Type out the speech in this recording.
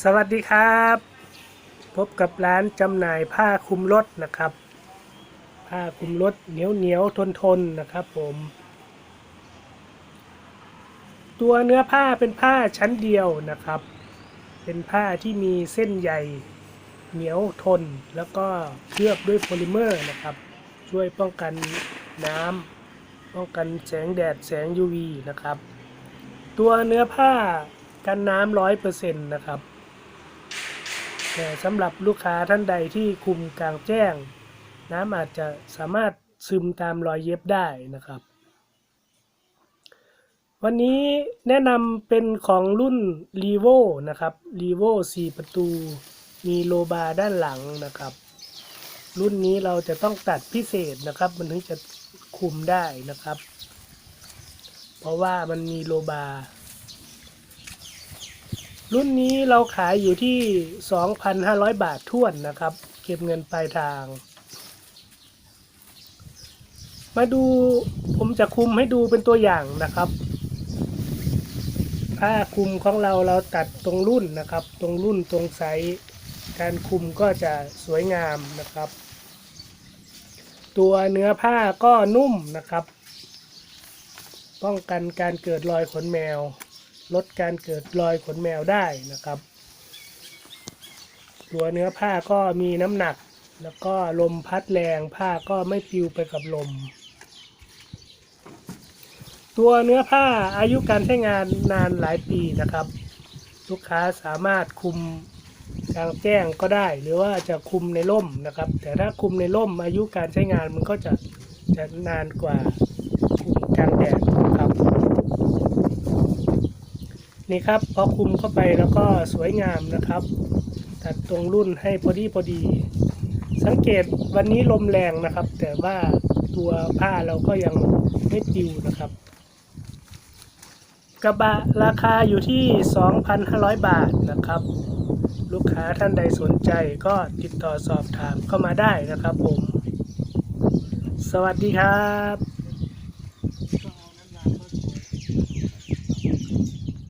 สวัสดีครับ พบกับร้านจำหน่ายผ้าคลุมรถนะครับ ผ้าคลุมรถเหนียวเหนียวทนทนนะครับผม ตัวเนื้อผ้าเป็นผ้าชั้นเดียวนะครับ เป็นผ้าที่มีเส้นใยเหนียวทนแล้วก็เคลือบด้วยโพลิเมอร์นะครับ ช่วยป้องกันน้ำป้องกันแสงแดดแสง UV นะครับ ตัวเนื้อผ้ากันน้ำร้อยเปอร์เซ็นต์นะครับ แต่สำหรับลูกค้าท่านใดที่คุมกลางแจ้ง น้ำอาจจะสามารถซึมตามรอยเย็บได้นะครับ วันนี้แนะนำเป็นของรุ่น r e v o นะครับ r e v o 4 ประตู มีโลบาด้านหลังนะครับ รุ่นนี้เราจะต้องตัดพิเศษนะครับ มันถึงจะคุมได้นะครับ เพราะว่ามันมีโลบา รุ่นนี้เราขายอยู่ที่ 2,500 บาทท่วนนะครับ เก็บเงินปลายทาง มาดูผมจะคุมให้ดูเป็นตัวอย่างนะครับ ผ้าคุมของเราเราตัดตรงรุ่นนะครับ ตรงรุ่นตรงไซส์การคุมก็จะสวยงามนะครับ ตัวเนื้อผ้าก็นุ่มนะครับ ป้องกันการเกิดรอยขนแมว ลดการเกิดรอยขนแมวได้นะครับตัวเนื้อผ้าก็มีน้ำหนัก แล้วก็ลมพัดแรงผ้าก็ไม่ปลิวไปกับลม ตัวเนื้อผ้าอายุการใช้งานนานหลายปีนะครับ ลูกค้าสามารถคุมกลางแจ้งก็ได้ หรือว่าจะคุมในร่มนะครับ แต่ถ้าคุมในร่มอายุการใช้งานมันก็จะจะนานกว่าคุมกลางแดดครับ นี่ครับพอคุมเข้าไปแล้วก็สวยงามนะครับ ตัดตรงรุ่นให้พอดีพอดี สังเกตวันนี้ลมแรงนะครับ แต่ว่าตัวผ้าเราก็ยังไม่ปิวนะครับ กระบะราคาอยู่ที่ 2,500 บาทนะครับ ลูกค้าท่านใดสนใจก็ติดต่อสอบถามเข้ามาได้นะครับผม สวัสดีครับ